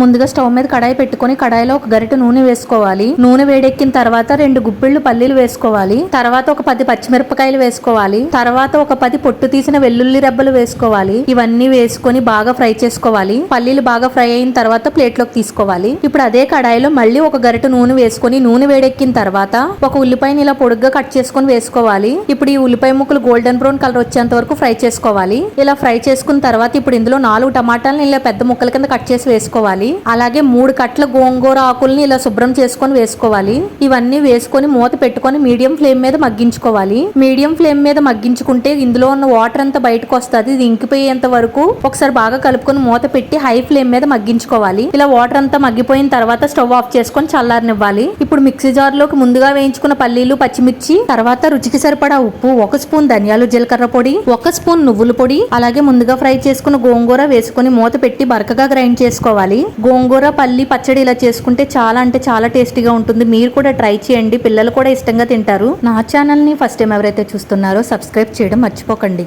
ముందుగా స్టవ్ మీద కడాయి పెట్టుకొని కడాయిలో ఒక గరిటె నూనె వేసుకోవాలి. నూనె వేడెక్కిన తర్వాత రెండు గుప్పిళ్ళు పల్లీలు వేసుకోవాలి. తర్వాత ఒక పది పచ్చిమిరపకాయలు వేసుకోవాలి. తర్వాత ఒక పది పొట్టు తీసిన వెల్లుల్లి రెబ్బలు వేసుకోవాలి. ఇవన్నీ వేసుకొని బాగా ఫ్రై చేసుకోవాలి. పల్లీలు బాగా ఫ్రై అయిన తర్వాత ప్లేట్లోకి తీసుకోవాలి. ఇప్పుడు అదే కడాయిలో మళ్ళీ ఒక గరిట నూనె వేసుకొని నూనె వేడెక్కిన తర్వాత ఒక ఉల్లిపాయని ఇలా పొడుగ్గా కట్ చేసుకొని వేసుకోవాలి. ఇప్పుడు ఈ ఉల్లిపాయ ముక్కలు గోల్డెన్ బ్రౌన్ కలర్ వచ్చేంత వరకు ఫ్రై చేసుకోవాలి. ఇలా ఫ్రై చేసుకున్న తర్వాత ఇప్పుడు ఇందులో నాలుగు టమాటాలను ఇలా పెద్ద ముక్కల కింద కట్ చేసి వేసుకోవాలి. అలాగే మూడు కట్ల గోంగూర ఆకుల్ని ఇలా శుభ్రం చేసుకొని వేసుకోవాలి. ఇవన్నీ వేసుకొని మూత పెట్టుకొని మీడియం ఫ్లేమ్ మీద మగ్గించుకోవాలి. మీడియం ఫ్లేమ్ మీద మగ్గించుకుంటే ఇందులో ఉన్న వాటర్ అంతా బయటకు వస్తుంది. ఇది ఇంకిపోయేంత వరకు ఒకసారి బాగా కలుపుకొని మూత పెట్టి హై ఫ్లేమ్ మీద మగ్గించుకోవాలి. ఇలా వాటర్ అంతా మగ్గిపోయిన తర్వాత స్టవ్ ఆఫ్ చేసుకొని చల్లారనివ్వాలి. ఇప్పుడు మిక్సీ జార్లోకి ముందుగా వేయించుకున్న పల్లీలు పచ్చిమిర్చి తర్వాత రుచికి సరిపడా ఉప్పు ఒక స్పూన్ ధనియాలు జీలకర్ర పొడి ఒక స్పూన్ నువ్వుల పొడి అలాగే ముందుగా ఫ్రై చేసుకున్న గోంగూర వేసుకొని మూత పెట్టి బరకగా గ్రైండ్ చేసుకోవాలి. గోంగూర పల్లి పచ్చడి ఇలా చేసుకుంటే చాలా అంటే చాలా టేస్టీగా ఉంటుంది. మీరు కూడా ట్రై చేయండి. పిల్లలు కూడా ఇష్టంగా తింటారు. నా ఛానల్ని ఫస్ట్ టైం ఎవరైతే చూస్తున్నారో సబ్స్క్రైబ్ చేయడం మర్చిపోకండి.